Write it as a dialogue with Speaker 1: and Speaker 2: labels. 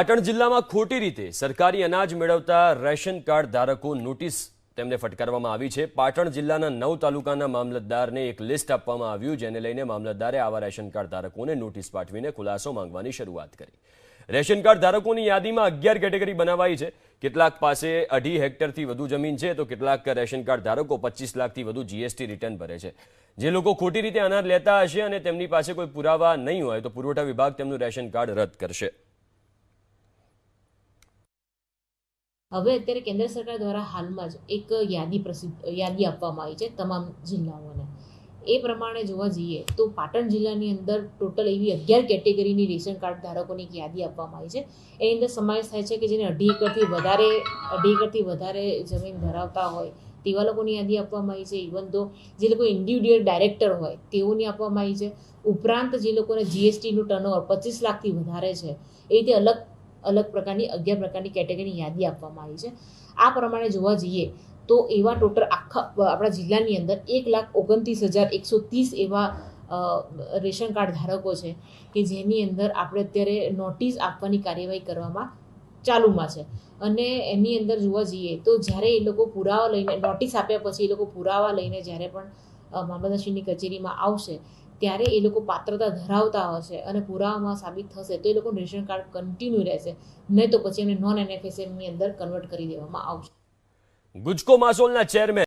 Speaker 1: પાટણ જિલ્લામાં ખોટી રીતે સરકારી અનાજ મેળવતા રેશન કાર્ડ ધારકો નોટિસ તેમને ફટકારવામાં આવી છે. પાટણ જિલ્લાના નવ તાલુકાના મામલતદારને એક લિસ્ટ આપવામાં આવ્યું, જેને લઈને મામલતદારે આવા રેશન કાર્ડ ધારકોને નોટિસ પાઠવીને ખુલાસો માંગવાની શરૂઆત કરી. રેશન કાર્ડ ધારકોની યાદીમાં અગિયાર કેટેગરી બનાવાઈ છે. કેટલાક પાસે અઢી હેક્ટરથી વધુ જમીન છે, તો કેટલાક રેશન કાર્ડ ધારકો પચીસ લાખથી વધુ જીએસટી રિટર્ન ભરે છે. જે લોકો ખોટી રીતે અનાજ લેતા હશે અને તેમની પાસે કોઈ પુરાવા નહીં હોય, તો પુરવઠા વિભાગ તેમનું રેશન કાર્ડ રદ કરશે.
Speaker 2: હવે અત્યારે કેન્દ્ર સરકાર દ્વારા હાલમાં જ એક યાદી પ્રસિદ્ધ, યાદી આપવામાં આવી છે તમામ જિલ્લાઓને. એ પ્રમાણે જોવા જઈએ તો પાટણ જિલ્લાની અંદર ટોટલ એવી અગિયાર કેટેગરીની રેશન કાર્ડ ધારકોની એક યાદી આપવામાં આવી છે. એની અંદર સમાવેશ થાય છે કે જેને અઢી એકરથી વધારે, અઢી એકરથી વધારે જમીન ધરાવતા હોય તેવા લોકોની યાદી આપવામાં આવી છે. ઇવન તો જે લોકો ઇન્ડિવિડ્યુઅલ ડાયરેક્ટર હોય તેઓની આપવામાં આવી છે. ઉપરાંત જે લોકોને જીએસટીનું ટર્નઓવર પચીસ લાખથી વધારે છે. એ રીતે અલગ અલગ પ્રકારની, અગિયાર પ્રકારની કેટેગરીની યાદી આપવામાં આવી છે. આ પ્રમાણે જોવા જઈએ તો એવા ટોટલ આખા, આપણા જિલ્લાની અંદર એક લાખ ઓગણત્રીસ હજાર એકસો ત્રીસ એવા રેશન કાર્ડ ધારકો છે કે જેની અંદર આપણે અત્યારે નોટિસ આપવાની કાર્યવાહી કરવામાં ચાલુમાં છે. અને એની અંદર જોવા જઈએ તો જ્યારે એ લોકો પુરાવા લઈને, નોટિસ આપ્યા પછી એ લોકો પુરાવા લઈને જ્યારે પણ મામલતદારશ્રીની કચેરીમાં આવશે ત્યારે એ લોકો પાત્રતા ધરાવતા હશે અને પુરાવામાં સાબિત થશે તો એ લોકોનું રેશન કાર્ડ કન્ટિન્યુ રહેશે. નહીં તો પછી એમને નોન એનએફએસએમની અંદર કન્વર્ટ કરી દેવામાં આવશે.
Speaker 1: ગુજકો માસોલના ચેરમેન